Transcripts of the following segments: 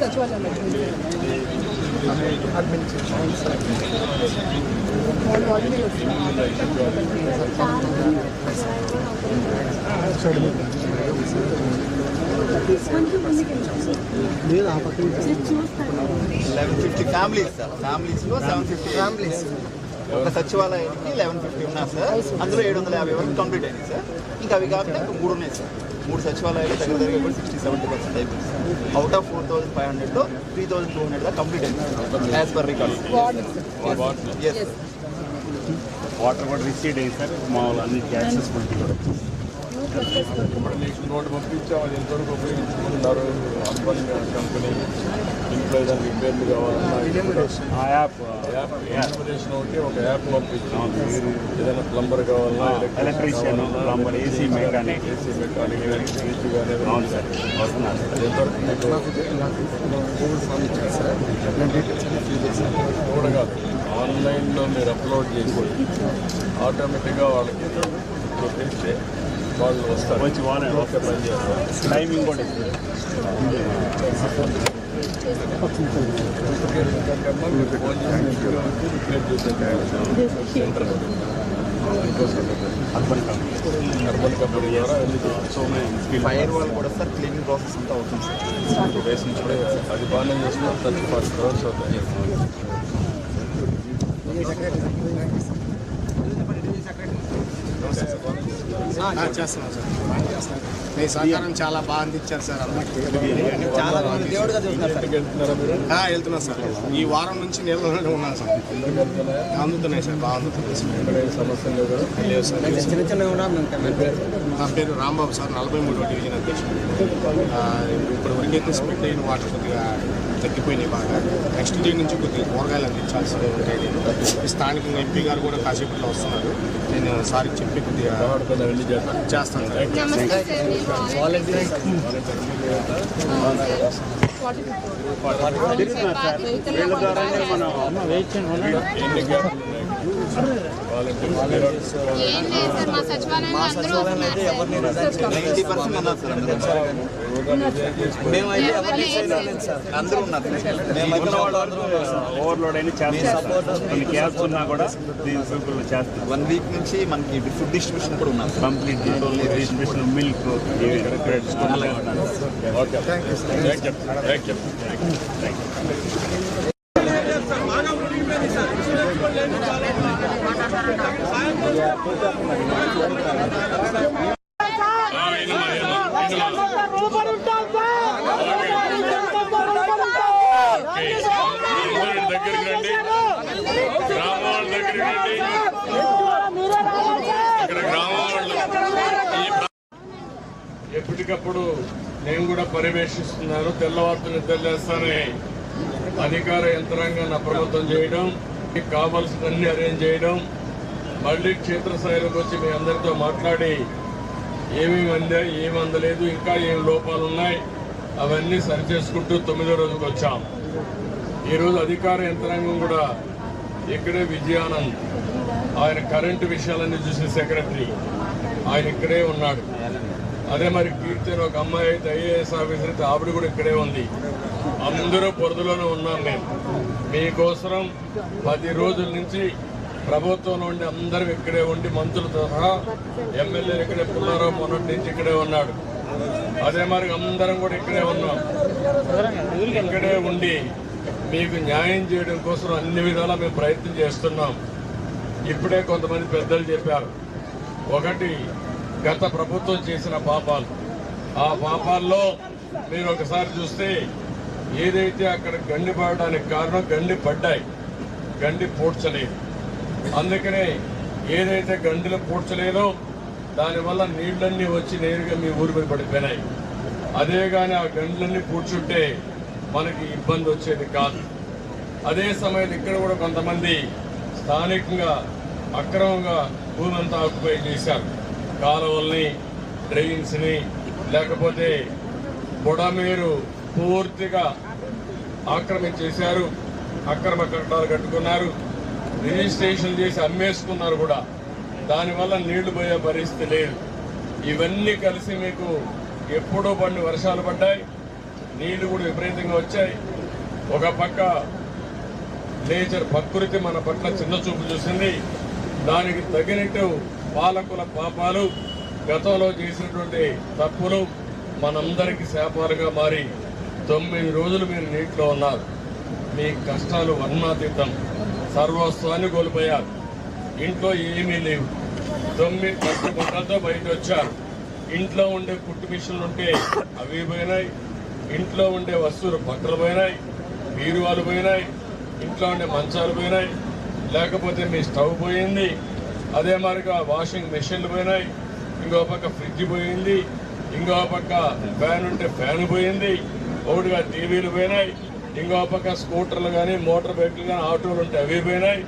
సచివాలయం వాళ్ళు already eleven fifty families sir ఫ్యామిలీస్లో సెవెన్ ఫిఫ్టీ ఫ్యామిలీస్ ఒక సచివాలయానికి లెవెన్ ఫిఫ్టీ ఉన్నారు సార్ అందులో ఏడు వందల యాభై వరకు కంప్లీట్ అయింది సార్ ఇంకా అవి కాకుండా ఇంకా మూడు ఉన్నాయి సార్ మూడు సచివాలయాలు దగ్గర దగ్గర కూడా సిక్స్టీ సెవెంటీ పర్సెంట్ అయిపోయింది out of four thousand five హండ్రెడ్లో త్రీ థౌసండ్ టూ హండ్రెడ్ దాకా కంప్లీట్ అయింది యాజ్ పర్ రికార్డ్ వాటర్ కూడా రిసీడ్ అయ్యి సార్. మామూలు అన్నిటికీ యాక్సెసిబిలిటీ కూడా ఇప్పుడు మీకు నోట్ పంపించాం అది ఎంతవరకు ఉపయోగించుకుంటున్నారు? అర్బన్ కంపెనీ ఇంట్లో ఏదైనా రిపేర్లు కావాలన్నా ఆ యాప్ యాప్ ఇన్ఫర్మేషన్ ఒకటి ఒక యాప్ పంపించాం. మీరు ఏదైనా ప్లంబర్ కావాలన్నా electrician plumber AC mechanic. AC mechanic అవును సార్. వస్తున్నారు. ఎంతవరకు మీకు గూగుల్ ఫామ్ ఇచ్చాను సార్. కూడా కాదు. ఆన్లైన్లో మీరు అప్లోడ్ చేసి ఆటోమేటిక్గా వాళ్ళకి చూపిస్తే వాళ్ళు వస్తారు వచ్చి వాడే ఓకే పని చేస్తారు టైమింగ్ కూడా ఇస్తుంది ఎందుకంటే మీరు ఫోన్ చేసి రిపేర్ చేసే center urban company urban company ద్వారా ఎందుకు so many skill fire wall కూడా సార్ క్లీనింగ్ ప్రాసెస్ అంతా అవుతుంది సార్ టూ డేస్ నుంచి కూడా అది బాగానే చేస్తున్నారు థర్టీ ఫార్టీ క్రోర్స్ అవుతాయి చేస్తున్నాను సార్. మీ సహకారం చాలా బాగా అందించారు సార్ చాలా దేవుడుగా చూస్తున్నారు సార్. వెళ్తున్నా సార్. ఈ వారం నుంచి నీళ్ళలోనే ఉన్నాను సార్. అందుతున్నాయి సార్ బాగా అందుతున్నాయి లేవు సార్. నా పేరు రాంబాబు సార్ నలభై మూడో డివిజన్ అధ్యక్షుడు. ఇప్పుడు వరకైతే స్ప్రెడ్ అయిన వాటర్ కొద్దిగా తగ్గిపోయినాయి బాగా నెక్స్ట్ డే నుంచి కొద్దిగా కూరగాయలు అందించాల్సి ఉంటాయి నేను స్థానికంగా ఎంపీ గారు కూడా కాసేపట్లో వస్తున్నారు నేను సార్కి చెప్పి కొద్దిగా చేస్తాను సార్ మేమైతే సార్ అందరూ ఉన్నారు మేమైతే ఓవర్లోడ్ అయినా కొన్ని క్యాబ్స్ ఉన్నా కూడా దీని వన్ వీక్ నుంచి మనకి ఫుడ్ డిస్ట్రిబ్యూషన్ కూడా ఉన్నారు complete distribution milk okay thank you thank you thank you దగ్గరికి రండి గ్రామాల దగ్గరికి రండి ఇక్కడ గ్రామాల ఈ ప్రా- ఎప్పటికప్పుడు నేను కూడా పర్యవేక్షిస్తున్నాను తెల్లవారుతూ నిద్రలేస్తానే అధికార యంత్రాంగాన్ని అప్రమత్తం చేయడం మీకు కావాల్సినన్ని అరేంజ్ చేయడం మళ్ళీ క్షేత్రస్థాయిలోకి వచ్చి మీ అందరితో మాట్లాడి ఏమేమి అందా ఏమి అందలేదు ఇంకా ఏం లోపాలు ఉన్నాయి అవన్నీ సరిచేసుకుంటూ తొమ్మిదో రోజుకి వచ్చాం. ఈరోజు అధికార యంత్రాంగం కూడా ఇక్కడే విజయానంద్ ఆయన కరెంటు విషయాలన్నీ చూసిన సెక్రటరీ ఆయన ఇక్కడే ఉన్నాడు. అదే మరి కీర్తి ఒక అమ్మాయి అయితే ఐఏఎస్ ఆఫీసర్ అయితే ఆవిడ కూడా ఇక్కడే ఉంది. అందరూ పొరదులోనే ఉన్నాం మేము. మీకోసరం పది రోజుల నుంచి ప్రభుత్వం నుండి అందరం ఇక్కడే ఉండి మంత్రులతో సహా ఎమ్మెల్యేలు ఇక్కడే పుల్లారావు మొన్నటి నుంచి ఇక్కడే ఉన్నాడు. అదే మరి అందరం కూడా ఇక్కడే ఉన్నాం. ఇక్కడే ఉండి మీకు న్యాయం చేయడం కోసం అన్ని విధాలా మేము ప్రయత్నం చేస్తున్నాం. ఇప్పుడే కొంతమంది పెద్దలు చెప్పారు. ఒకటి గత ప్రభుత్వం చేసిన పాపాలు. ఆ పాపాల్లో మీరు ఒకసారి చూస్తే ఏదైతే అక్కడ గండి పడడానికి కారణం గండి పడ్డాయి. గండి పూడ్చలేదు. అందుకనే ఏదైతే గండిలో పూడ్చలేదో దానివల్ల నీళ్ళన్నీ వచ్చి నేరుగా మీ ఊరి మీద పడిపోయినాయి. అదే కానీ ఆ గండ్లన్నీ పూడ్చుంటే మనకి ఇబ్బంది వచ్చేది కాదు. అదే సమయంలో ఇక్కడ కూడా కొంతమంది స్థానికంగా అక్రమంగా భూమి అంతా ఆక్యుపై చేశారు. కాలువల్ని డ్రైవింగ్స్ని లేకపోతే బుడమేరు పూర్తిగా ఆక్రమించేశారు అక్రమ కట్టడాలు కట్టుకున్నారు. రిజిస్ట్రేషన్ చేసి అమ్మేసుకున్నారు కూడా. దానివల్ల నీళ్ళు పోయే పరిస్థితి లేదు. ఇవన్నీ కలిసి మీకు ఎప్పుడో పడిన వర్షాలు పడ్డాయి. నీళ్ళు కూడా విపరీతంగా వచ్చాయి. ఒక పక్క నేచర్ ప్రకృతి మన పట్ల చిన్న చూపు చూసింది. దానికి తగినట్టు పాలకుల పాపాలు గతంలో చేసినటువంటి తప్పులు మనందరికీ శాపాలుగా మారి తొమ్మిది రోజులు మీరు నీటిలో ఉన్నారు. మీ కష్టాలు వర్ణాతీతం. సర్వస్వాన్ని కోల్పోయారు. ఇంట్లో ఏమీ లేవు. తొమ్మిది పట్టు గుంటలతో బయట వచ్చారు. ఇంట్లో ఉండే కుట్టు మిషన్లు ఉంటే అవి పోయినాయి. ఇంట్లో ఉండే వస్తువులు బట్టలు పోయినాయి. బీరువాలు పోయినాయి. ఇంట్లో ఉండే మంచాలు పోయినాయి. లేకపోతే మీ స్టవ్ పోయింది. అదే మరిగా వాషింగ్ మెషిన్లు పోయినాయి. ఇంకో పక్క ఫ్రిడ్జ్ పోయింది. ఇంకో పక్క ఫ్యాన్ ఉంటే ఫ్యాన్ పోయింది. ఒకటిగా టీవీలు పోయినాయి. ఇంకో పక్క స్కూటర్లు కానీ మోటార్ బైక్లు కానీ ఆటోలు ఉంటే అవి పోయినాయి.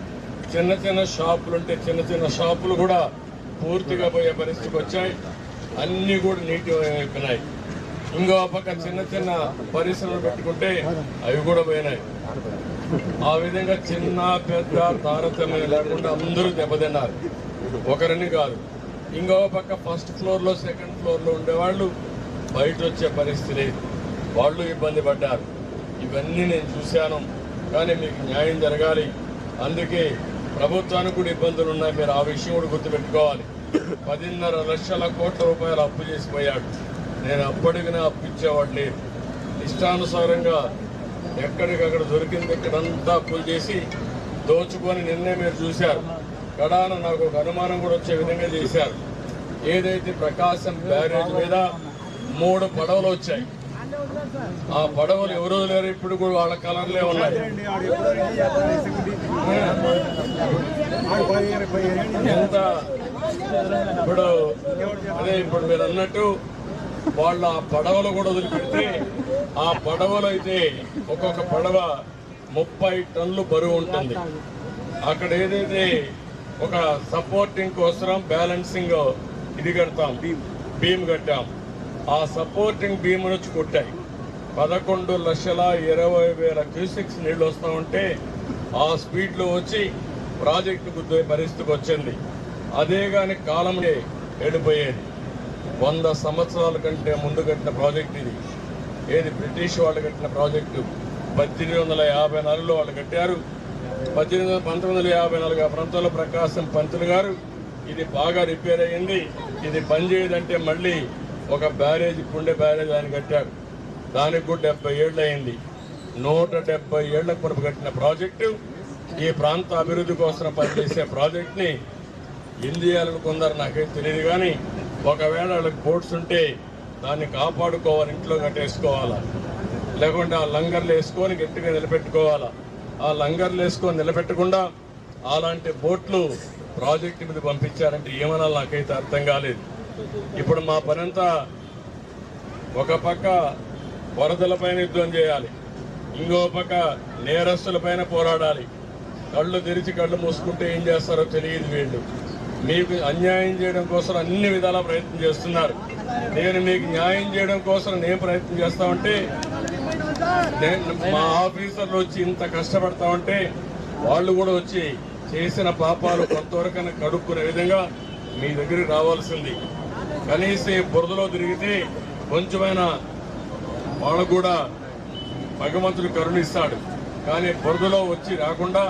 చిన్న చిన్న షాపులు ఉంటే చిన్న చిన్న షాపులు కూడా పూర్తిగా పోయే పరిస్థితికి వచ్చాయి. అన్నీ కూడా నీటి అయిపోయినాయి ఇంకో పక్క చిన్న చిన్న పరిశ్రమలు పెట్టుకుంటే అవి కూడా పోయినాయి. ఆ విధంగా చిన్న పెద్ద తారతమ్యం లేకుండా అందరూ దెబ్బతిన్నారు. ఒకరిని కాదు. ఇంకో పక్క ఫస్ట్ ఫ్లోర్లో సెకండ్ ఫ్లోర్లో ఉండేవాళ్ళు బయట వచ్చే పరిస్థితి లేదు. వాళ్ళు ఇబ్బంది పడ్డారు. ఇవన్నీ నేను చూశాను. కానీ మీకు న్యాయం జరగాలి. అందుకే ప్రభుత్వానికి కూడా ఇబ్బందులు ఉన్నాయి. మీరు ఆ విషయం కూడా గుర్తుపెట్టుకోవాలి. పదిన్నర లక్షల కోట్ల రూపాయలు అప్పు చేసిపోయాడు. నేను అప్పటికి అప్పు ఇచ్చేవాడు లేదు. ఇష్టానుసారంగా ఎక్కడికక్కడ దొరికింది ఇక్కడంతా అప్పులు చేసి దోచుకొని నిన్నే మీరు చూశారు. కడాన నాకు ఒక అనుమానం కూడా వచ్చే విధంగా చేశారు. ఏదైతే ప్రకాశం బ్యారేజ్ మీద మూడు పడవలు వచ్చాయి. ఆ పడవలు ఎవరో లేరు ఇప్పుడు కూడా వాళ్ళ కలర్లే ఉన్నాయి. ఎంత? ఇప్పుడు అదే ఇప్పుడు మీరు అన్నట్టు వాళ్ళ ఆ పడవలు కూడా వదిలిపెడితే ఆ పడవలు అయితే ఒక్కొక్క పడవ ముప్పై టన్నులు బరువు ఉంటుంది. అక్కడ ఏదైతే ఒక సపోర్టింగ్ కోసం బ్యాలెన్సింగ్ ఇది కడతాం బీమ్ కట్టాం. ఆ సపోర్టింగ్ బీమ్ నుంచి కొట్టాయి. పదకొండు లక్షల ఇరవై వేల క్యూసిక్స్ నీళ్ళు వస్తా ఉంటే ఆ స్పీడ్లో వచ్చి ప్రాజెక్టు గుద్దే పరిస్థితికి వచ్చింది. అదే కానీ కాలంలో వెళ్ళిపోయేది వంద సంవత్సరాల కంటే ముందు కట్టిన ప్రాజెక్ట్ ఇది. ఏది బ్రిటిష్ వాళ్ళు కట్టిన ప్రాజెక్టు? పద్దెనిమిది వందల యాభై నాలుగులో వాళ్ళు కట్టారు. పద్దెనిమిది వందల పంతొమ్మిది వందల యాభై నాలుగు ఆ ప్రాంతంలో ప్రకాశం పంతులు గారు ఇది బాగా రిపేర్ అయ్యింది. ఇది పనిచేయదంటే మళ్ళీ ఒక బ్యారేజ్ గుండె బ్యారేజ్ ఆయన కట్టారు. దానికి కూడా డెబ్బై ఏళ్ళు అయింది. నూట డెబ్బై ఏళ్ళ కొరకు కట్టిన ప్రాజెక్టు. ఈ ప్రాంత అభివృద్ధి కోసం పనిచేసే ప్రాజెక్ట్ని ఇండియాలనుకుందరు నాకైతే తెలియదు కానీ ఒకవేళ వాళ్ళకి బోట్స్ ఉంటే దాన్ని కాపాడుకోవాలి ఇంట్లో కట్టేసుకోవాలా? లేకుంటే ఆ లంగర్లు వేసుకొని గట్టిగా నిలబెట్టుకోవాలా? ఆ లంగర్లు వేసుకొని నిలబెట్టకుండా అలాంటి బోట్లు ప్రాజెక్టు మీద పంపించారంటే ఏమనాలి నాకైతే అర్థం కాలేదు. ఇప్పుడు మా పనంతా ఒక పక్క వరదలపైన యుద్ధం చేయాలి ఇంకో పక్క నేరస్తులపైన పోరాడాలి. కళ్ళు తెరిచి కళ్ళు మూసుకుంటే ఏం చేస్తారో తెలియదు వీళ్ళు. మీకు అన్యాయం చేయడం కోసం అన్ని విధాలా ప్రయత్నం చేస్తున్నారు. నేను మీకు న్యాయం చేయడం కోసం నేను ప్రయత్నం చేస్తామంటే నేను మా ఆఫీసర్లు వచ్చి ఇంత కష్టపడతా ఉంటే వాళ్ళు కూడా వచ్చి చేసిన పాపాలు కొంతవరకైనా కడుక్కునే విధంగా మీ దగ్గరికి రావాల్సింది. కనీసం బురదలో తిరిగితే కొంచెమైనా వాళ్ళకు కూడా భగవంతుడు కరుణిస్తాడు. కానీ బురదలో వచ్చి రాకుండా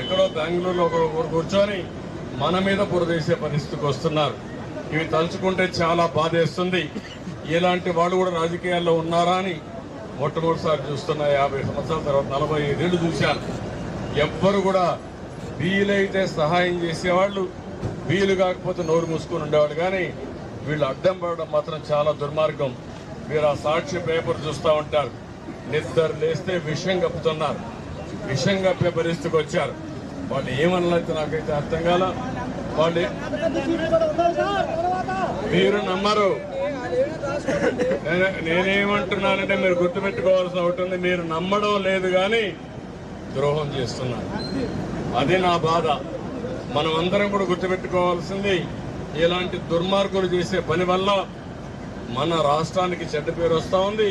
ఎక్కడో బెంగళూరులో ఒక ఒకరు కూర్చొని మన మీద బురదేసే పరిస్థితికి వస్తున్నారు. ఇవి తలుచుకుంటే చాలా బాధేస్తుంది. ఇలాంటి వాళ్ళు కూడా రాజకీయాల్లో ఉన్నారా అని మొట్టమొదటిసారి చూస్తున్నా యాభై సంవత్సరాల తర్వాత నలభై ఐదేళ్ళు చూశాను. ఎవ్వరు కూడా వీలైతే సహాయం చేసేవాళ్ళు వీలు కాకపోతే నోరు మూసుకొని ఉండేవాళ్ళు. కానీ వీళ్ళు అడ్డం పడడం మాత్రం చాలా దుర్మార్గం. మీరు ఆ సాక్షి పేపర్ చూస్తూ ఉంటారు. నిద్ర లేస్తే విషయం కప్పుతున్నారు. విషయం కప్పే పరిస్థితికి వచ్చారు. వాళ్ళు ఏమన్నైతే నాకైతే అర్థం కాల. వాళ్ళు మీరు నమ్మరు. నేనేమంటున్నానంటే మీరు గుర్తుపెట్టుకోవాల్సిన ఉంటుంది మీరు నమ్మడం లేదు కానీ ద్రోహం చేస్తున్నారు. అది నా బాధ. మనం అందరం కూడా గుర్తుపెట్టుకోవాల్సింది ఇలాంటి దుర్మార్గులు చేసే పని వల్ల మన రాష్ట్రానికి చెడ్డ పేరు వస్తూ ఉంది.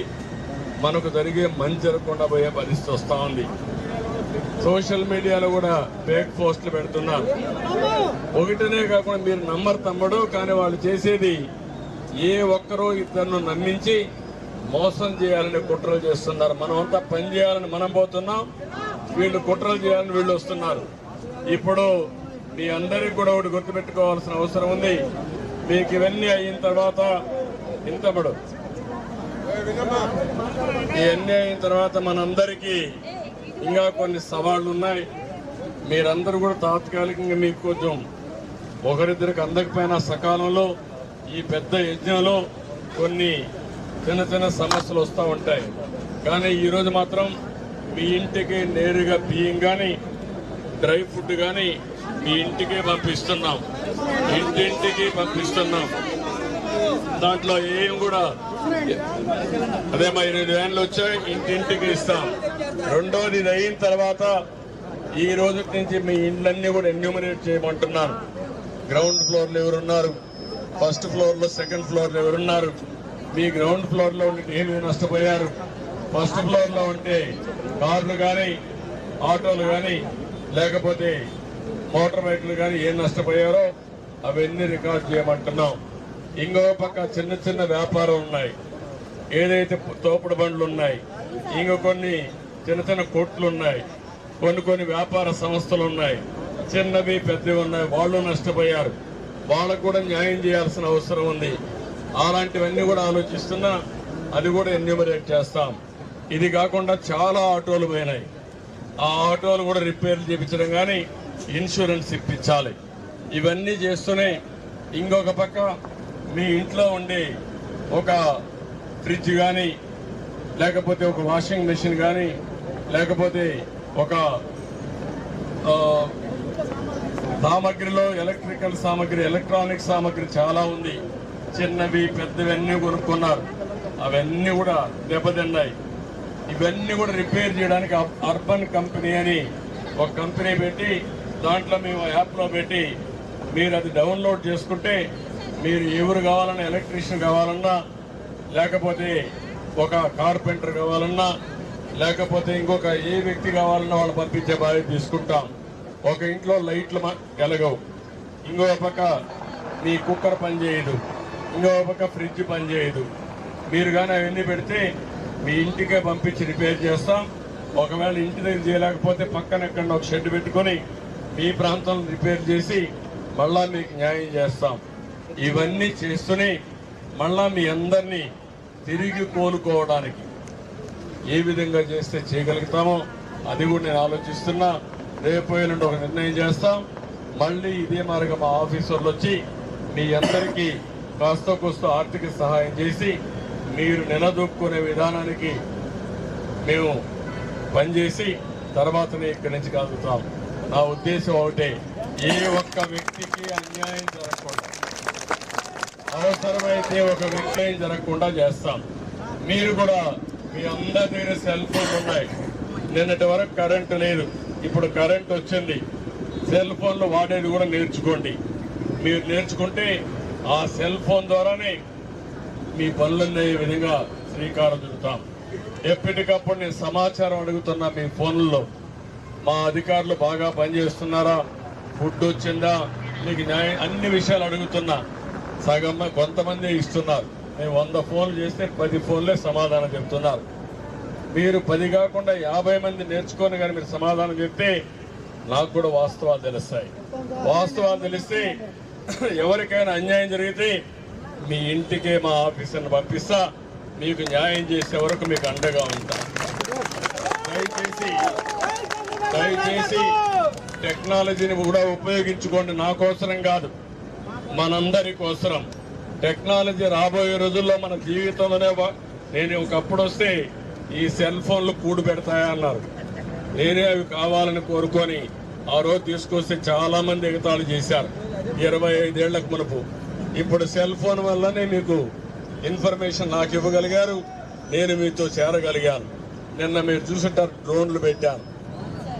మనకు జరిగే మంచి జరగకుండా పోయే పరిస్థితి వస్తూ ఉంది. సోషల్ మీడియాలో కూడా ఫేక్ పోస్టులు పెడుతున్నారు ఒకటనే కాకుండా మీరు నమ్మరు తమ్ముడు కానీ వాళ్ళు చేసేది ఏ ఒక్కరో ఇద్దరిను నమ్మించి మోసం చేయాలని కుట్రలు చేస్తున్నారు. మనం అంతా పని చేయాలని మనం పోతున్నాం. వీళ్ళు కుట్రలు చేయాలని వీళ్ళు వస్తున్నారు. ఇప్పుడు మీ అందరికీ కూడా ఒకటి గుర్తుపెట్టుకోవాల్సిన అవసరం ఉంది. మీకు ఇవన్నీ అయిన తర్వాత ఇంతబడు ఇవన్నీ అయిన తర్వాత మనందరికీ ఇంకా కొన్ని సవాళ్ళు ఉన్నాయి. మీరందరూ కూడా తాత్కాలికంగా మీకు కొంచెం ఒకరిద్దరికి అందకపోయినా సకాలంలో ఈ పెద్ద యజ్ఞంలో కొన్ని చిన్న చిన్న సమస్యలు వస్తూ ఉంటాయి. కానీ ఈరోజు మాత్రం మీ ఇంటికి నేరుగా బియ్యం కానీ డ్రై ఫుడ్ కానీ మీ ఇంటికే పంపిస్తున్నాం. ఇంటింటికి పంపిస్తున్నాం. దాంట్లో ఏం కూడా అదే మా ఇరవై వ్యాన్లు వచ్చాయి ఇంటింటికి ఇస్తాం. రెండోది ఇది అయిన తర్వాత ఈ రోజు నుంచి మీ ఇండ్లన్నీ కూడా ఎన్యూమరేట్ చేయమంటున్నాను. గ్రౌండ్ ఫ్లోర్లో ఎవరున్నారు? ఫస్ట్ ఫ్లోర్లో సెకండ్ ఫ్లోర్లో ఎవరున్నారు? మీ గ్రౌండ్ ఫ్లోర్లో ఉండి ఏమి నష్టపోయారు? ఫస్ట్ ఫ్లోర్లో ఉంటే కార్లు కానీ ఆటోలు కానీ లేకపోతే మోటార్ బైక్లు కానీ ఏం నష్టపోయారో అవన్నీ రికార్డ్ చేయమంటున్నాం. ఇంకో పక్క చిన్న చిన్న వ్యాపారం ఉన్నాయి. ఏదైతే తోపుడు బండ్లు ఉన్నాయి ఇంకో కొన్ని చిన్న చిన్న కోట్లు ఉన్నాయి. కొన్ని కొన్ని వ్యాపార సంస్థలు ఉన్నాయి. చిన్నవి పెద్దవి ఉన్నాయి. వాళ్ళు నష్టపోయారు. వాళ్ళకు కూడా న్యాయం చేయాల్సిన అవసరం ఉంది. అలాంటివన్నీ కూడా ఆలోచిస్తున్నా అది కూడా ఎన్యూమరేట్ చేస్తాం. ఇది కాకుండా చాలా ఆటోలు పోయినాయి. ఆ ఆటోలు కూడా రిపేర్ చేయించడం కానీ ఇన్సూరెన్స్ ఇప్పించాలి. ఇవన్నీ చేస్తూనే ఇంకొక పక్క మీ ఇంట్లో ఉండే ఒక ఫ్రిడ్జ్ కానీ లేకపోతే ఒక వాషింగ్ మెషిన్ కానీ లేకపోతే ఒక సామగ్రిలో ఎలక్ట్రికల్ సామగ్రి ఎలక్ట్రానిక్ సామగ్రి చాలా ఉంది. చిన్నవి పెద్దవి అన్నీ కొనుక్కున్నారు. అవన్నీ కూడా దెబ్బతిన్నాయి. ఇవన్నీ కూడా రిపేర్ చేయడానికి అర్బన్ కంపెనీ అని ఒక కంపెనీ పెట్టి దాంట్లో మేము యాప్లో పెట్టి మీరు అది డౌన్లోడ్ చేసుకుంటే మీరు ఎవరు కావాలన్నా ఎలక్ట్రీషియన్ కావాలన్నా లేకపోతే ఒక కార్పెంటర్ కావాలన్నా లేకపోతే ఇంకొక ఏ వ్యక్తి కావాలన్నా వాళ్ళు పంపించే బాధ్యత తీసుకుంటాం. ఒక ఇంట్లో లైట్లు వెలగవు ఇంకో పక్క మీ కుక్కర్ పనిచేయదు ఇంకో పక్క ఫ్రిడ్జ్ పనిచేయదు మీరు కానీ అవన్నీ పెడితే మీ ఇంటికే పంపించి రిపేర్ చేస్తాం. ఒకవేళ ఇంటి దగ్గర చేయలేకపోతే పక్కన ఎక్కడ ఒక షెడ్ పెట్టుకొని మీ ప్రాంతంలో రిపేర్ చేసి మళ్ళా మీకు న్యాయం చేస్తాం. ఇవన్నీ చేస్తూనే మళ్ళా మీ అందరినీ తిరిగి కోలుకోవడానికి ఏ విధంగా చేస్తే చేయగలుగుతామో అది కూడా నేను ఆలోచిస్తున్నా. రేపు నుండి ఒక నిర్ణయం చేస్తాం. మళ్ళీ ఇదే మార్గం మా ఆఫీసర్లు వచ్చి మీ అందరికీ కాస్త కోస్త ఆర్థిక సహాయం చేసి మీరు నిలదొక్కునే విధానానికి మేము పనిచేసి తర్వాతనే ఇక్కడి నుంచి కలుగుతాం నా ఉద్దేశం ఒకటే ఏ ఒక్క వ్యక్తికి అన్యాయం జరగకుండా అవసరమైతే ఒక వ్యక్తి జరగకుండా చేస్తాం. మీరు కూడా మీ అందరి దగ్గర సెల్ ఫోన్లు ఉన్నాయి. నిన్నటి వరకు కరెంటు లేదు. ఇప్పుడు కరెంట్ వచ్చింది. సెల్ ఫోన్లు వాడేది కూడా నేర్చుకోండి. మీరు నేర్చుకుంటే ఆ సెల్ ఫోన్ ద్వారానే మీ పనులన్నీ విధంగా శ్రీకారం చుడతాం. ఎప్పటికప్పుడు నేను సమాచారం అడుగుతున్నా మీ ఫోన్లలో. మా అధికారులు బాగా పనిచేస్తున్నారా? ఫుడ్ వచ్చిందా? మీకు న్యాయం అన్ని విషయాలు అడుగుతున్నా. సగం కొంతమంది ఇస్తున్నారు. మేము వంద ఫోన్లు చేస్తే పది ఫోన్లే సమాధానం చెప్తున్నారు. మీరు పది కాకుండా యాభై మంది నేర్చుకొని కానీ మీరు సమాధానం చెప్తే నాకు కూడా వాస్తవాలు తెలుస్తాయి. వాస్తవాలు తెలిస్తే ఎవరికైనా అన్యాయం జరిగితే మీ ఇంటికే మా ఆఫీసర్ని పంపిస్తా మీకు న్యాయం చేసే వరకు మీకు అండగా ఉంటా. దయచేసి దయచేసి టెక్నాలజీని కూడా ఉపయోగించుకోండి. నా కోసరం కాదు. మనందరి కోసరం టెక్నాలజీ రాబోయే రోజుల్లో మన జీవితంలోనే నేను ఒకప్పుడు వస్తే ఈ సెల్ ఫోన్లు కూడు పెడతాయా అన్నారు. నేనే అవి కావాలని కోరుకొని ఆ రోజు తీసుకొస్తే చాలా మంది ఎగతాళి చేశారు. ఇరవై ఐదేళ్ళకు మునుపు. ఇప్పుడు సెల్ ఫోన్ వల్లనే మీకు ఇన్ఫర్మేషన్ నాకు ఇవ్వగలిగారు. నేను మీతో చేరగలిగాను. నిన్న మీరు చూసుంటారు డ్రోన్లు పెట్టాను.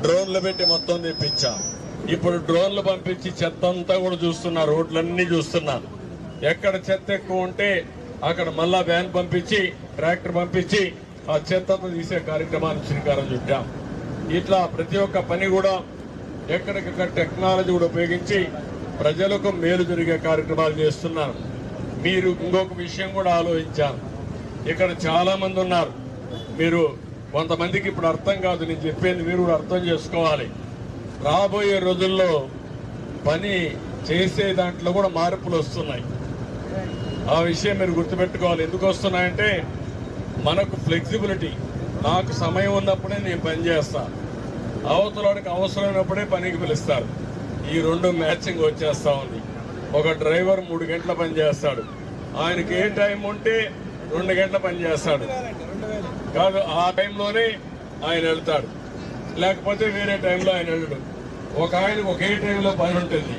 డ్రోన్లు పెట్టి మొత్తం తెప్పించాను. ఇప్పుడు డ్రోన్లు పంపించి చెత్త అంతా కూడా చూస్తున్నా రోడ్లన్నీ చూస్తున్నాను ఎక్కడ చెత్త ఎక్కువ ఉంటే అక్కడ మళ్ళా వ్యాన్ పంపించి ట్రాక్టర్ పంపించి ఆ చెత్తను తీసే కార్యక్రమాన్ని శ్రీకారం చుట్టాం. ఇట్లా ప్రతి ఒక్క పని కూడా ఎక్కడికక్కడ టెక్నాలజీ కూడా ఉపయోగించి ప్రజలకు మేలు జరిగే కార్యక్రమాలు చేస్తున్నారు. మీరు ఇంకొక విషయం కూడా ఆలోచించాను ఇక్కడ చాలామంది ఉన్నారు. మీరు కొంతమందికి ఇప్పుడు అర్థం కాదు నేను చెప్పేది మీరు కూడా అర్థం చేసుకోవాలి. రాబోయే రోజుల్లో పని చేసే దాంట్లో కూడా మార్పులు వస్తున్నాయి. ఆ విషయం మీరు గుర్తుపెట్టుకోవాలి. ఎందుకు వస్తున్నాయంటే మనకు ఫ్లెక్సిబిలిటీ నాకు సమయం ఉన్నప్పుడే నేను పని చేస్తా. అవతలవాడికి అవసరమైనప్పుడే పనికి పిలుస్తారు. ఈ రెండు మ్యాచింగ్ వచ్చేస్తా ఉంది. ఒక డ్రైవర్ మూడు గంటల పని చేస్తాడు. ఆయనకి ఏ టైం ఉంటే రెండు గంటల పని చేస్తాడు. కాదు ఆ టైంలోనే ఆయన వెళ్తాడు. లేకపోతే వేరే టైంలో ఆయన వెళ్ళడు. ఒక ఆయనకు ఒకే టైంలో పని ఉంటుంది.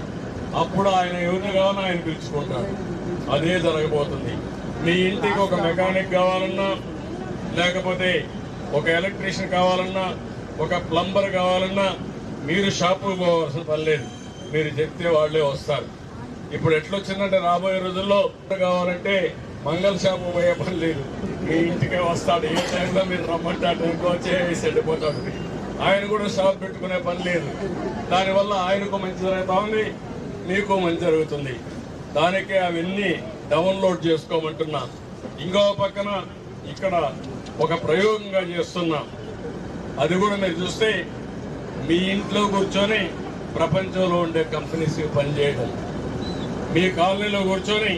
అప్పుడు ఆయన ఎవరిని కావాలో ఆయన పిలుచుకుంటాడు. అదే జరగబోతుంది. మీ ఇంటికి ఒక మెకానిక్ కావాలన్నా లేకపోతే ఒక ఎలక్ట్రీషియన్ కావాలన్నా ఒక ప్లంబర్ కావాలన్నా మీరు షాపుకు పోవాల్సిన పని లేదు. మీరు చెప్తే వాళ్ళే వస్తారు. ఇప్పుడు ఎట్లొచ్చిందంటే రాబోయే రోజుల్లో కావాలంటే మంగళ షాపు పోయే పని లేదు. మీ ఇంటికే వస్తాడు. ఏ టైంలో మీరు రమ్మంటే ఆ టైంలో వచ్చేసి వెళ్ళిపోతాడు. ఆయన కూడా షాప్ పెట్టుకునే పని లేదు. దానివల్ల ఆయనకు మంచి జరుగుతూ ఉంది మీకు మంచి జరుగుతుంది. దానికే అవన్నీ డౌన్లోడ్ చేసుకోమంటున్నా. ఇంకో పక్కన ఇక్కడ ఒక ప్రయోగంగా చేస్తున్నాం. అది కూడా మీరు చూస్తే మీ ఇంట్లో కూర్చొని ప్రపంచంలో ఉండే కంపెనీస్ పనిచేయడం మీ కాలనీలో కూర్చొని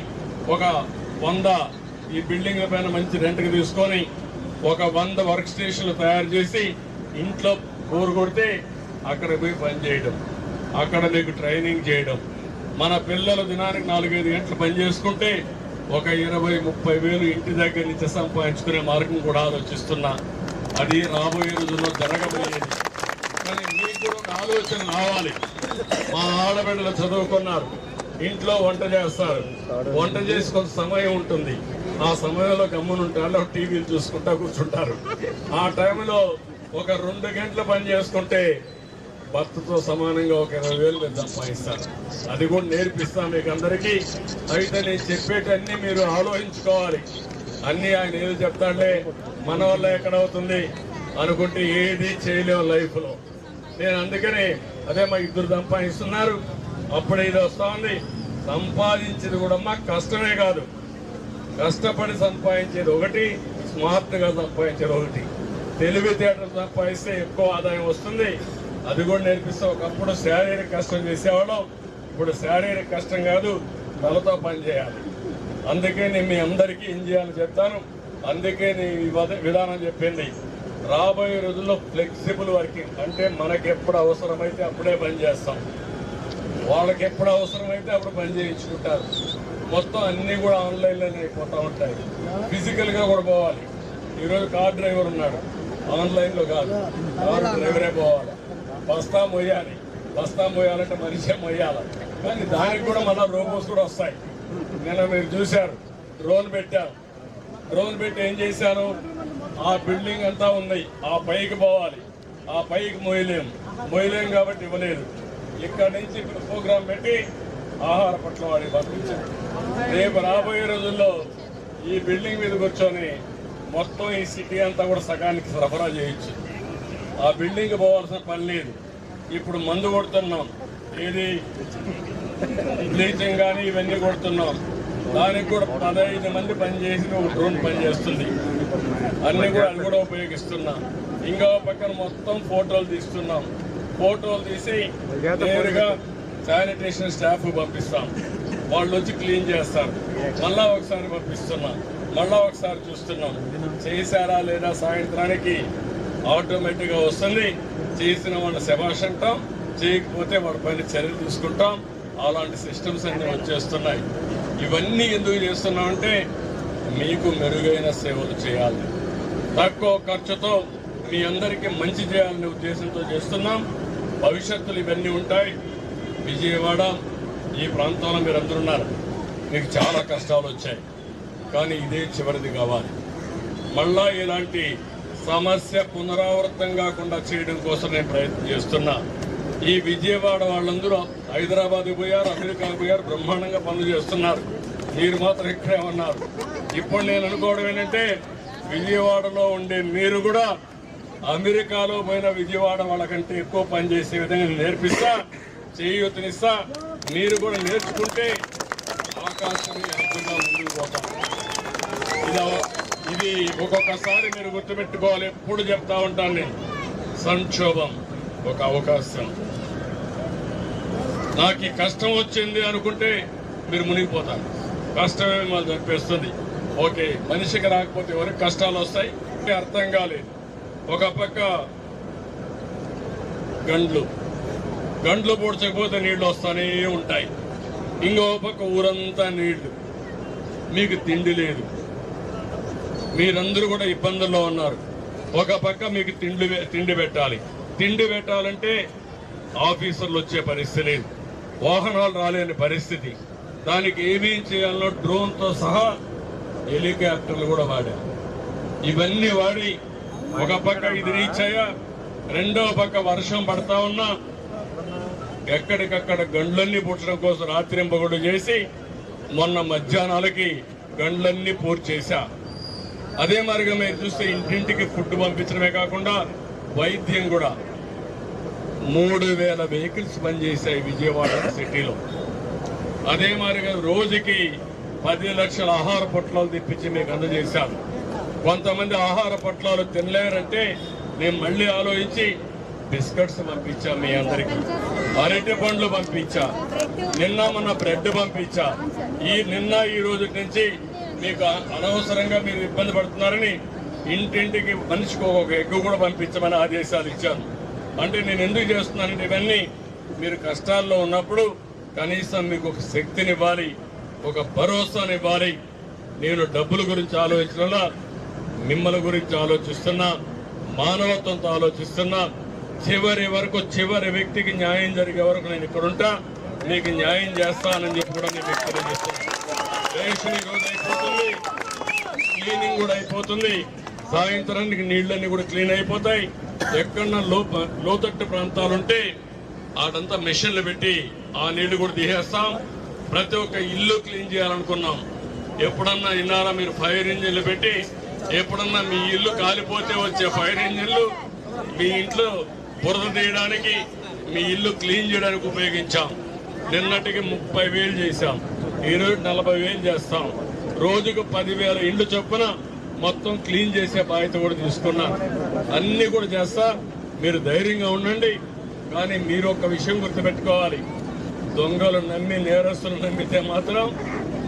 ఒక వంద ఈ బిల్డింగ్ల పైన మంచి రెంట్కి తీసుకొని ఒక వంద వర్క్ స్టేషన్లు తయారు చేసి ఇంట్లో కూర కొడితే అక్కడ పోయి పని చేయడం. అక్కడ మీకు ట్రైనింగ్ చేయడం. మన పిల్లలు దినానికి నాలుగైదు గంటలు పని చేసుకుంటే ఒక ఇరవై ముప్పై వేలు ఇంటి దగ్గర నుంచి సంపాదించుకునే మార్గం కూడా ఆలోచిస్తున్నా. అది రాబోయే రోజుల్లో జరగబోయేది. కానీ మీకు కూడా ఒక ఆలోచన రావాలి. మా ఆడబిడ్డలు చదువుకున్నారు. ఇంట్లో వంట చేస్తారు. వంట చేసి కొంత సమయం ఉంటుంది. ఆ సమయంలో గమ్మునుంటారు టీవీలు చూసుకుంటా కూర్చుంటారు. ఆ టైంలో ఒక రెండు గంటలు పని చేసుకుంటే భర్తతో సమానంగా ఒక ఇరవై వేలు మీరు సంపాదిస్తారు. అది కూడా నేర్పిస్తాను మీకు అందరికీ. అయితే నేను చెప్పేటన్నీ మీరు ఆలోచించుకోవాలి. అన్ని ఆయన ఏది చెప్తాడే మన వల్ల ఎక్కడ అవుతుంది అనుకుంటే ఏది చేయలేము లైఫ్లో. నేను అందుకనే అదే మా ఇద్దరు సంపాదిస్తున్నారు. అప్పుడు ఇది వస్తూ ఉంది. సంపాదించేది కూడా మా కష్టమే కాదు. కష్టపడి సంపాదించేది ఒకటి స్మార్ట్గా సంపాదించేది ఒకటి. తెలివితేటలు సంపాదిస్తే ఎక్కువ ఆదాయం వస్తుంది. అది కూడా నేర్పిస్తే. ఒకప్పుడు శారీరక కష్టం చేసేవాళ్ళం. ఇప్పుడు శారీరక కష్టం కాదు తలతో పని చేయాలి. అందుకే నేను మీ అందరికీ ఏం చేయాలని చెప్తాను? అందుకే నేను ఈ విధానం చెప్పింది. రాబోయే రోజుల్లో ఫ్లెక్సిబుల్ వర్కింగ్ అంటే మనకి ఎప్పుడు అవసరమైతే అప్పుడే పని చేస్తాం. వాళ్ళకి ఎప్పుడు అవసరమైతే అప్పుడు పని చేయించుకుంటారు. మొత్తం అన్నీ కూడా ఆన్లైన్లోనే అయిపోతూ ఉంటాయి. ఫిజికల్గా కూడా పోవాలి. ఈరోజు కార్ డ్రైవర్ ఉన్నాడు. ఆన్లైన్లో కాదు. కార్ డ్రైవరే పోవాలి. బస్తా మొయ్యాలి. బస్తా మొయ్యాలంటే మనిషే మొయ్యాలి. కానీ దానికి కూడా మళ్ళీ రోబోస్ కూడా వస్తాయి. నిన్న మీరు చూశారు. డ్రోన్ పెట్టారు. డ్రోన్ పెట్టి ఏం చేశాను ఆ బిల్డింగ్ అంతా ఉంది. ఆ పైకి పోవాలి. ఆ పైకి మోయలేము మోయలేము కాబట్టి ఇవ్వలేదు. ఇక్కడ నుంచి ప్రోగ్రాం పెట్టి ఆహార పట్ల వాడి పంపించారు. రేపు రాబోయే రోజుల్లో ఈ బిల్డింగ్ మీద కూర్చొని మొత్తం ఈ సిటీ అంతా కూడా సగానికి సరఫరా చేయొచ్చు ఆ బిల్డింగ్ పోవాల్సిన పని లేదు. ఇప్పుడు మందు కొడుతున్నాం. ఏది? బ్లీచింగ్ కానీ ఇవన్నీ కొడుతున్నాం. దానికి కూడా పదహైదు మంది పనిచేసి ఒక డ్రోన్ పని చేస్తుంది. అన్ని కూడా అది కూడా ఉపయోగిస్తున్నాం. ఇంకా పక్కన మొత్తం ఫోటోలు తీస్తున్నాం. ఫోటోలు తీసి నేరుగా శానిటేషన్ స్టాఫ్ పంపిస్తాం. వాళ్ళు వచ్చి క్లీన్ చేస్తారు. మళ్ళా ఒకసారి పంపిస్తున్నాం. మళ్ళా ఒకసారి చూస్తున్నాం. చేశారా లేదా సాయంత్రానికి? ఆటోమేటిక్గా వస్తుంది. చేసిన వాళ్ళ శభాష్ అంటాం చేయకపోతే వాళ్ళ పైన చర్యలు తీసుకుంటాం. అలాంటి సిస్టమ్స్ అన్ని వచ్చేస్తున్నాయి ఇవన్నీ ఎందుకు చేస్తున్నామంటే మీకు మెరుగైన సేవలు చేయాలి. తక్కువ ఖర్చుతో మీ అందరికీ మంచి చేయాలనే ఉద్దేశంతో చేస్తున్నాం. భవిష్యత్తులు ఇవన్నీ ఉంటాయి. విజయవాడ ఈ ప్రాంతంలో మీరు అందరూ ఉన్నారు. మీకు చాలా కష్టాలు వచ్చాయి. కానీ ఇదే చివరిది కావాలి. మళ్ళా ఇలాంటి సమస్య పునరావృతం కాకుండా చేయడం కోసం నేను ప్రయత్నం చేస్తున్నా. ఈ విజయవాడ వాళ్ళందరూ హైదరాబాద్ పోయారు అమెరికా పోయారు బ్రహ్మాండంగా పనులు చేస్తున్నారు. మీరు మాత్రం ఇక్కడే ఉన్నారు. ఇప్పుడు నేను అనుకోవడం ఏంటంటే విజయవాడలో ఉండే మీరు కూడా అమెరికాలో పోయిన విజయవాడ వాళ్ళకంటే ఎక్కువ పని చేసే విధంగా నేర్పిస్తా చేయూతనిస్తా. మీరు కూడా నేర్చుకుంటే అవకాశం అడ్డుగా ముందుకు పోతాం. ఇది ఇది ఒక్కొక్కసారి మీరు గుర్తుపెట్టుకోవాలి. ఎప్పుడు చెప్తా ఉంటాను నేను. సంక్షోభం ఒక అవకాశం. నాకు ఈ కష్టం వచ్చింది అనుకుంటే మీరు మునిగిపోతారు. కష్టమే మిమ్మల్ని చంపేస్తుంది ఓకే మనిషికి రాకపోతే ఎవరికి కష్టాలు వస్తాయి? అర్థం కాలేదు. ఒక పక్క గండ్లు. గండ్లు పూడ్చకపోతే నీళ్ళు వస్తానే ఉంటాయి. ఇంకో పక్క ఊరంతా నీళ్ళు. మీకు తిండి లేదు. మీరందరూ కూడా ఇబ్బందుల్లో ఉన్నారు. ఒక పక్క మీకు తిండి తిండి పెట్టాలి. తిండి పెట్టాలంటే ఆఫీసర్లు వచ్చే పరిస్థితి లేదు. వాహనాలు రాలేని పరిస్థితి. దానికి ఏమేం చేయాలనో డ్రోన్తో సహా హెలికాప్టర్లు కూడా వాడారు ఇవన్నీ వాడి ఒక పక్క ఇది రీచ్ అయ్యా రెండవ పక్క వర్షం పడతా ఉన్నా ఎక్కడికక్కడ గండ్లన్నీ పుట్టడం కోసం రాత్రింపగడు చేసి మొన్న మధ్యాహ్నాలకి గండ్లన్నీ పూర్తి చేశా. అదే మరిగా మీరు చూస్తే ఇంటింటికి ఫుడ్ పంపించడమే కాకుండా వైద్యం కూడా. మూడు వేల వెహికల్స్ పనిచేశాయి విజయవాడ సిటీలో. అదే మాదిరిగా రోజుకి పది లక్షల ఆహార పొట్లాలు తెప్పించి మీకు అందజేశాను. కొంతమంది ఆహార పొట్లాలు తినలేరంటే నేను మళ్ళీ ఆలోచించి బిస్కెట్స్ పంపించా మీ అందరికి. అరటి పండ్లు పంపించా. నిన్న మొన్న బ్రెడ్ పంపించా. ఈ నిన్న ఈ రోజు నుంచి మీకు అనవసరంగా మీరు ఇబ్బంది పడుతున్నారని ఇంటింటికి మనిషికి ఒక ఎగ్గు కూడా పంపించమని ఆదేశాలు ఇచ్చాను అంటే నేను ఎందుకు చేస్తున్నానంటే ఇవన్నీ మీరు కష్టాల్లో ఉన్నప్పుడు కనీసం మీకు ఒక శక్తినివ్వాలి ఒక భరోసానివ్వాలి. నేను డబ్బుల గురించి ఆలోచించడంలో మిమ్మల్ని గురించి ఆలోచిస్తున్నా మానవత్వంతో ఆలోచిస్తున్నా. చివరి వరకు చివరి వ్యక్తికి న్యాయం జరిగే వరకు నేను ఇక్కడ ఉంటా మీకు న్యాయం చేస్తానని చెప్పి కూడా నేను మీకు రేషన్ అయిపోతుంది క్లీనింగ్ కూడా అయిపోతుంది. సాయంత్రానికి నీళ్ళన్నీ కూడా క్లీన్ అయిపోతాయి. ఎక్కడన్నా లో లోతట్టు ప్రాంతాలు ఉంటే ఆడంతా మెషిన్లు పెట్టి ఆ నీళ్ళు కూడా తీసేస్తాం. ప్రతి ఒక్క ఇల్లు క్లీన్ చేయాలనుకున్నాం. ఎప్పుడన్నా ఇన్నారా మీరు ఫైర్ ఇంజిన్లు పెట్టి ఎప్పుడన్నా మీ ఇల్లు కాలిపోతే వచ్చే ఫైర్ ఇంజిన్లు మీ ఇంట్లో బురద తీయడానికి మీ ఇల్లు క్లీన్ చేయడానికి ఉపయోగించాం. నిన్నటికి ముప్పై వేలు చేశాం. ఈరోజు నలభై వేలు చేస్తాం. రోజుకు పదివేల ఇండ్లు చొప్పున మొత్తం క్లీన్ చేసే బాధ్యత కూడా తీసుకున్నాం. అన్ని కూడా చేస్తా. మీరు ధైర్యంగా ఉండండి. కానీ మీరు ఒక విషయం గుర్తుపెట్టుకోవాలి. దొంగలు నమ్మి నేరస్తులు నమ్మితే మాత్రం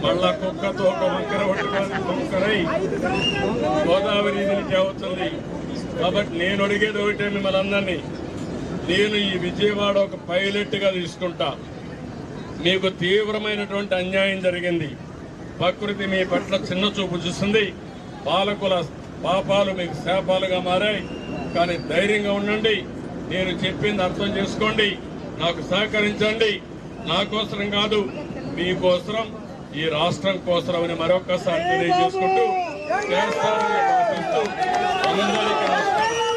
మళ్ళా కుక్కతో ఒక వంకర వంకరై గోదావరి నుంచి అవుతుంది కాబట్టి నేను అడిగేది ఒకటే మిమ్మల్ని అందరినీ. నేను ఈ విజయవాడ ఒక పైలట్గా తీసుకుంటాను తీసుకుంటా. మీకు తీవ్రమైనటువంటి అన్యాయం జరిగింది. ప్రకృతి మీ పట్ల చిన్న చూపు చూస్తుంది పాలకుల పాపాలు మీకు శాపాలుగా మారాయి. కానీ ధైర్యంగా ఉండండి. నేను చెప్పింది అర్థం చేసుకోండి. నాకు సహకరించండి. నా కోసరం కాదు మీకోసరం ఈ రాష్ట్రం కోసరం అని మరొకసారి తెలియజేసుకుంటూ ఆశిస్తూ అందరికీ నమస్కారం.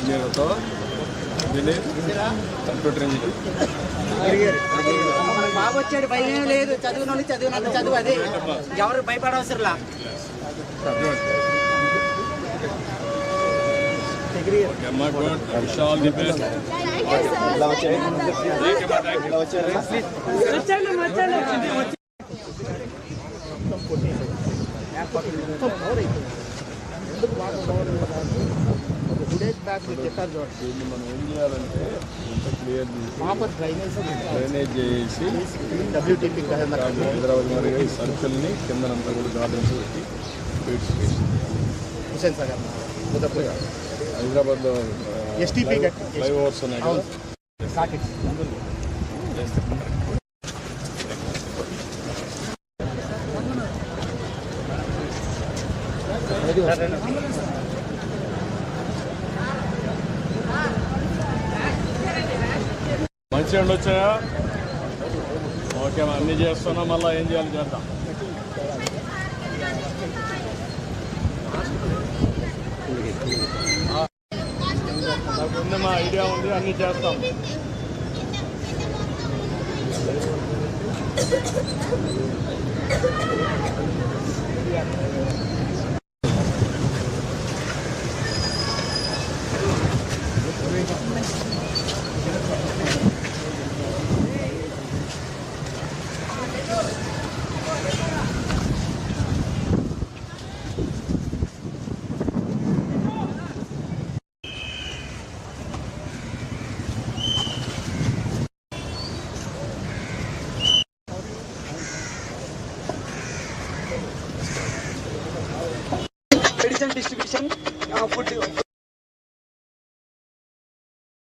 ఇంజనీర్తో ఇంజనీర్ కంప్యూటర్ ఇంజనీర్ బాబు వచ్చాడు భయం లేదు చదివిన చదివినంత చదువు అదే ఎవరు భయపడవసరంలా ఓకే అమ్మా good Wish all the best దీన్ని మనం ఏం చేయాలంటే ఇంత క్లియర్ చేసి డ్రైనేజ్ చేసి డబ్ల్యూటీపీ హైదరాబాద్ మరి ఈ సర్కిల్ని కిందనంతా కూడా గార్డెన్స్ పెట్టి హుసేన్ సాగర్ హైదరాబాద్లో కట్టి- ఫ్లైఓవర్స్ ఉన్నాయి కదా మంచి ఎండ వచ్చాయా? ఓకే అన్ని చేస్తున్నా మళ్ళీ ఏం చేయాలి చేద్దాం. ఉంది మా ఐడియా ఉంది అన్ని చేస్తాం